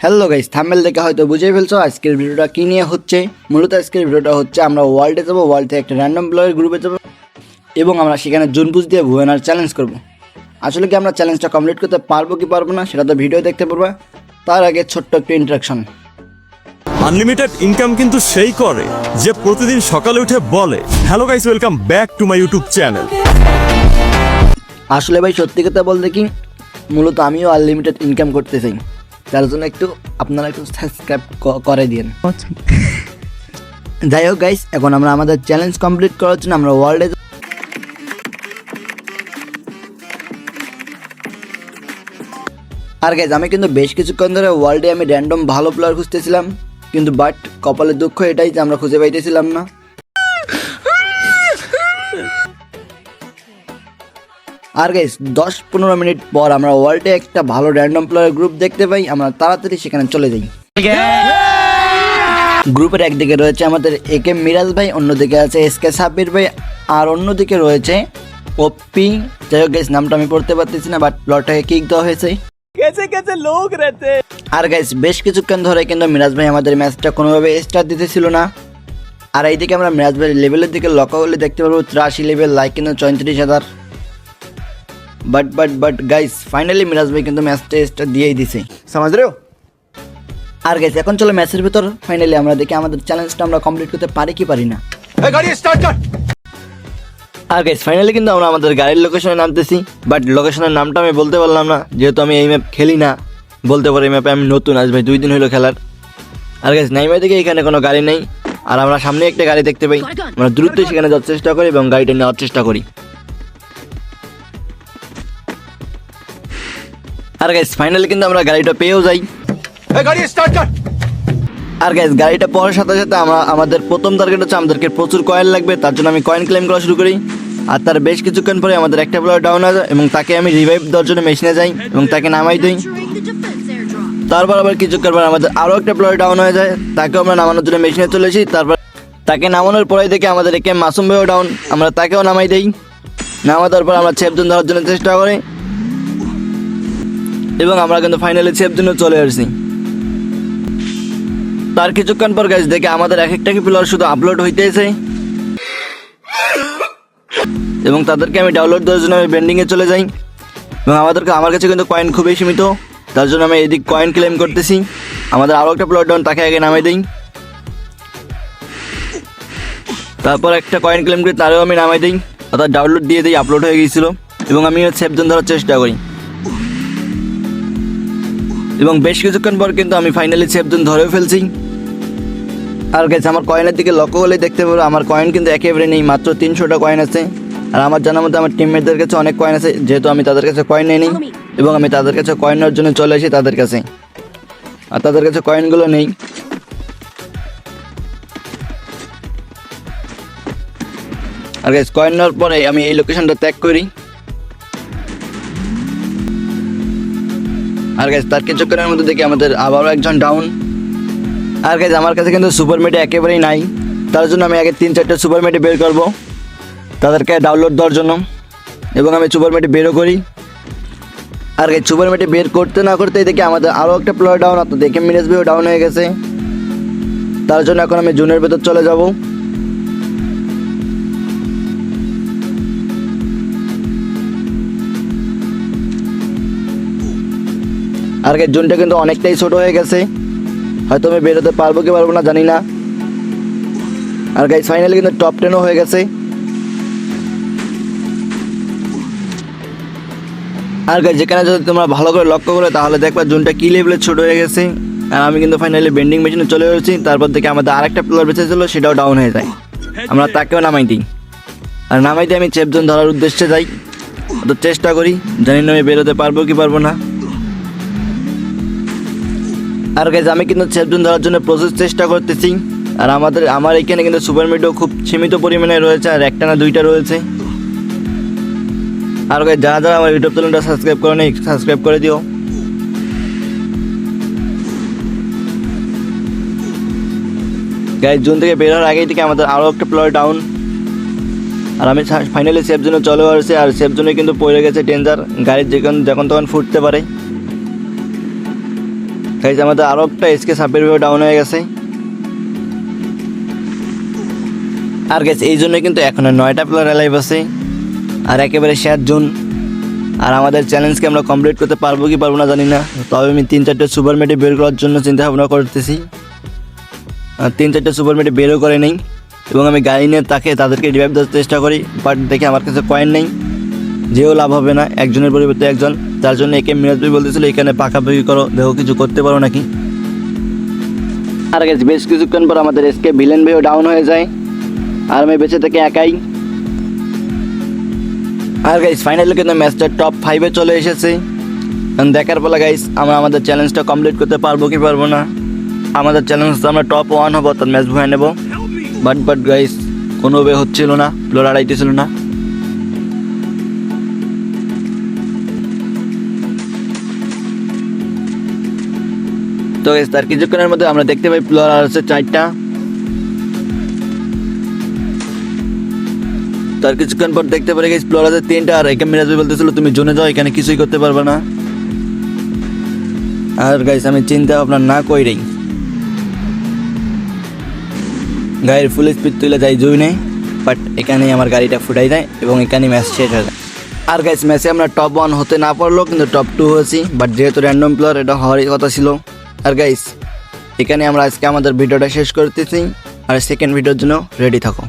Hello guys thumbnail দেখে হয়তো বুঝেই ফেলছো আজকের ভিডিওটা কী নিয়ে হচ্ছে। মূলত আজকের ভিডিওটা হচ্ছে আমরা ওয়ার্ল্ডে যাব ওয়ার্ল্ড থেকে একটা র্যান্ডম প্লেয়ার গ্রুপে যাব এবং আমরা সেখানে জুনপুজ দিয়ে ভুয়েনার চ্যালেঞ্জ করব। আসলে কি আমরা চ্যালেঞ্জটা কমপ্লিট করতে পারব কি পারব না সেটা তো ভিডিও দেখতে পারবা। তার আগে ছোট্ট একটু ইন্টারাকশন আনলিমিটেড ইনকাম কিন্তু সেই করে যে প্রতিদিন সকালে উঠে বলে hello guys welcome back to my YouTube channel আসলে ভাই সত্যি কথা বলতে কি মূলত আমিও আনলিমিটেড ইনকাম করতে চাই। তার জন্য একটু আপনারা একটু সাবস্ক্রাইব করে দিন যাই হোক গাইস এখন আমরা আমাদের চ্যালেঞ্জ কমপ্লিট করার জন্য আমরা ওয়ার্ল্ডে আর গাইজ আমি কিন্তু বেশ কিছুক্ষণ ধরে ওয়ার্ল্ডে আমি র্যান্ডম ভালো প্লেয়ার খুঁজতেছিলাম, কিন্তু বাট কপালের দুঃখ এটাই যে আমরা খুঁজে পাইতেছিলাম না। আর গাইস দশ পনেরো মিনিট পর আমরা ওয়ার্ল্ডে একটা ভালো র্যান্ডম প্লেয়ার গ্রুপ দেখতে পাই আমরা তাড়াতাড়ি সেখানে চলে যাই। গ্রুপের একদিকে রয়েছে আমাদের এ কে মিরাজ ভাই অন্যদিকে আছে এস কে সাব্বির ভাই আর অন্যদিকে রয়েছে ওপি যাই হোক গাইস নামটা আমি পড়তে পারতেছি না বাট লটে কিক দেওয়া হয়েছে। লোক আর গাইস বেশ কিছুক্ষণ ধরে কিন্তু মিরাজ ভাই আমাদের ম্যাচটা কোনোভাবে স্টার দিতেছিল না। আর এইদিকে আমরা মিরাজ ভাই লেভেলের দিকে লক্ষ্য করলে দেখতে পারব ত্রাশি লেভেল লাইক কিন্তু চৌত্রিশ হাজার। But but but guys finally Miraj ভাই কিন্তু ম্যাচটা স্টার্ট দিয়েই দিছে। সমাজ রেও আর গাইস এখন চলো ম্যাচের ভিতর। ফাইনালি আমরা দেখি আমাদের চ্যালেঞ্জটা আমরা কমপ্লিট করতে পারি কি পারি না। আর গাইস ফাইনালি কিন্তু আমরা আমাদের গাড়ির লোকেশনে নামতেছি। বাট লোকেশনের নামটা আমি বলতে পারলাম না যেহেতু আমি এই ম্যাপ খেলি না। বলতে পারি এই ম্যাপে আমি নতুন আজ ভাই দুই দিন হলো খেলার। আর গাইস নাইমা থেকে এখানে কোনো গাড়ি নেই। আর আমরা সামনে একটা গাড়ি দেখতে পাই। আমরা দ্রুত সেখানে যাওয়ার চেষ্টা করি এবং গাড়িটা নেওয়ার চেষ্টা করি। আর গাইস ফাইনালি কিন্তু আমরা গাড়িটা পেয়েও যাই। গাড়ি স্টার্ট কর। আর গাইস গাড়িটা পাওয়ার সাথে সাথে আমরা আমাদের প্রথম টার্গেট হচ্ছে আমাদেরকে প্রচুর কয়েন লাগবে তার জন্য আমি কয়েন ক্লেম করা শুরু করি। আর তার বেশ কিছুক্ষণ পরে আমাদের একটা প্লেয়ার ডাউন হয়ে যায় এবং তাকে আমি রিভাইভ দেওয়ার জন্য মেশিনে যাই এবং তাকে নামাই দিই. তারপর আবার কিছুক্ষণ পর আমাদের আরও একটা প্লেয়ার ডাউন হয়ে যায় তাকে আমরা নামানোর জন্য মেশিনে চলে আসি তারপর তাকে নামানোর পরে দেখে আমাদের একে মাসুম ভাইও ডাউন আমরা তাকেও নামাই দেই। নামানোর পর আমরা ছেপজন ধরার জন্য চেষ্টা করি। এবং আমরা কিন্তু ফাইনালি ছেপজন চলে আসছি। তার কিছুক্ষণ পর গাছ দেখে আমাদের এক একটা কি প্লেয়ার শুধু আপলোড হইতেছে। এবং তাদেরকে আমি ডাউনলোড দেওয়ার জন্য আমি বেন্ডিংয়ে চলে যাই। এবং আমাদেরকে আমার কাছে কিন্তু কয়েন খুবই সীমিত। তার জন্য আমি এদিক কয়েন ক্লেম করতেছি। আমাদের আরও একটা প্লট ডাউন তাকে আগে নামিয়ে দিই। তারপর একটা কয়েন ক্লেম করে তারও আমি নামাই দিই। অর্থাৎ ডাউনলোড দিয়ে দিই আপলোড হয়ে গিয়েছিল। এবং আমি সেফ জোন ধরার চেষ্টা করি। এবং বেশ কিছুক্ষণ পর কিন্তু আমি ফাইনালি সেফ জোন ধরেও ফেলছি। আর গেছে আমার কয়েনের দিকে লক্ষ্য হলে দেখতে পাবো আমার কয়েন কিন্তু একেবারে নেই, মাত্র তিনশোটা কয়েন আছে। আর আমার জানার মধ্যে আমার টিমমেটদের কাছে অনেক কয়েন আছে, যেহেতু আমি তাদের কাছে কয়েন নেই এবং আমি তাদের কাছে কয়েন নেওয়ার জন্য চলে আসি তাদের কাছে। আর তাদের কাছে কয়েনগুলো নেই। আর গাইস কয়েন নেওয়ার পরে আমি এই লোকেশনটা ত্যাগ করি। আর গাইস তার কিছুক্ষণের মধ্যে দেখি আমাদের আবারও একজন ডাউন আর গাইজ আমার কাছে কিন্তু সুপার মেটে একেবারেই নাই। তার জন্য আমি আগে তিন চারটে সুপার মেটে বের করব, তাদেরকে ডাউনলোড দেওয়ার জন্য। এবং আমি সুপার মেটে বেরও করি। আর গাইজ সুপার মেটে বের করতে না করতেই দেখি আমাদের আরও একটা প্লেয়ার ডাউন তো দেখে মিনেস বিও ডাউন হয়ে গেছে। তার জন্য এখন আমি জুনের ভেতর চলে যাব। আর জুনটা কিন্তু অনেকটাই ছোট হয়ে গেছে। হয়তো আমি বেরোতে পারব কি পারব না, জানি না। আর গাইজ ফাইনালি কিন্তু টপ টেনও হয়ে গেছে। আর গাইজ যেখানে যদি তোমরা ভালো করে লক্ষ্য করো, তাহলে দেখবা জুনটা কি লেভেলে ছোট হয়ে গেছে। আর আমি কিন্তু ফাইনালি বেন্ডিং মেশিনে চলে এসেছি, তারপর থেকে আমাদের আরেকটা প্লেয়ার বেঁচে ছিল, সেটাও ডাউন হয়ে যায়। আমরা তাকেও নামাই দিই। আর নামাই দিয়ে আমি চেপজন ধরার উদ্দেশ্যে যাই। তো চেষ্টা করি, জানি না আমি বেরোতে পারব কি পারব না। আর গাইজ আমি কিন্তু সেফজন ধরার জন্য প্রসেস চেষ্টা করতেছি। আর আমাদের, আমার এখানে কিন্তু সুপার মিটও খুব সীমিত পরিমাণে রয়েছে, আর একটা না দুইটা রয়েছে। আর গাইজ যারা যারা আমার ইউটিউব চ্যানেলটা সাবস্ক্রাইব করে নেই সাবস্ক্রাইব করে দিও। গাইজ জুন থেকে বের হওয়ার আগেই থেকে আমাদের আরও একটা প্লয় ডাউন আর আমি ফাইনালি সেফ জোনে চলে আসছি, আর সেফ জোনে কিন্তু পড়ে গেছে ডেঞ্জার গাড়ির যখন যখন তখন ফুটতে পারে। গাইজ আমাদের আরও একটা এসকে সাপের ডাউন হয়ে গেছে। আর গেছে এই জন্য কিন্তু এখন নয়টা প্লেয়ার অ্যালাইভ আছে। আর একেবারে শেয়ার জুন। আর আমাদের চ্যালেঞ্জকে আমরা কমপ্লিট করতে পারব কি পারব না জানি না। তবে আমি তিন চারটে সুপার মেটে বের করার জন্য চিন্তা ভাবনা করতেছি। আর তিন চারটে সুপার মেটে বেরও করে নেই। এবং আমি গাড়ি নিয়ে তাকে তাদেরকে রিভাইভ দেওয়ার চেষ্টা করি বাট দেখি আমার কাছে কয়েন নেই। যেও লাভ হবে না, একজনের পরিবর্তে একজন। তার জন্য একে মিরাজ ভাই বলতেছিল এখানে পাকাপাকি করো দেখো কিছু করতে পারো নাকি? আর গেছে বেশ কিছুক্ষণ পর আমাদের এসকে ভিলেন ভাইও ডাউন হয়ে যায়। আর আমি বেঁচে থেকে একাই। আর গাইস ফাইনালি কিন্তু ম্যাচটা টপ ফাইভে চলে এসেছে। দেখার পালা গাইস আমরা আমাদের চ্যালেঞ্জটা কমপ্লিট করতে পারব কি পারব না। আমাদের চ্যালেঞ্জ তো আমরা টপ ওয়ান হব তার ম্যাচ ভুয়ে নেব। বাট বাট গাইস কোনো ওয়ে হচ্ছিল না প্লোর আড়াইতেছিল না। তো তার কিছুক্ষণের মধ্যে আমরা দেখতে পাই প্লেয়ার হচ্ছে চারটা। তার কিছুক্ষণ পর দেখতে পারি গেছি প্লেয়ার আছে তিনটা আর একে মিরাজ বলতেছিল, তুমি জোনে যাও, এখানে কিছুই করতে পারবে না। আর গাইস আমি চিন্তা ভাবনা না কইরেই। গাড়ির ফুল স্পিড তুলে যাই জুইনে বাট এখানেই আমার গাড়িটা ফুটাই দেয় এবং এখানেই ম্যাচ শেষ হয়ে যায়। আর গাইস ম্যাচে আমরা টপ ওয়ান হতে না পারল কিন্তু টপ টু হয়েছি বাট যেহেতু র্যান্ডম প্লেয়ার এটা হওয়ারই কথা ছিল। আর গাইস এখানে আমরা আজকে আমাদের ভিডিওটা শেষ করতেছি। আর সেকেন্ড ভিডিওর জন্য রেডি থাকো।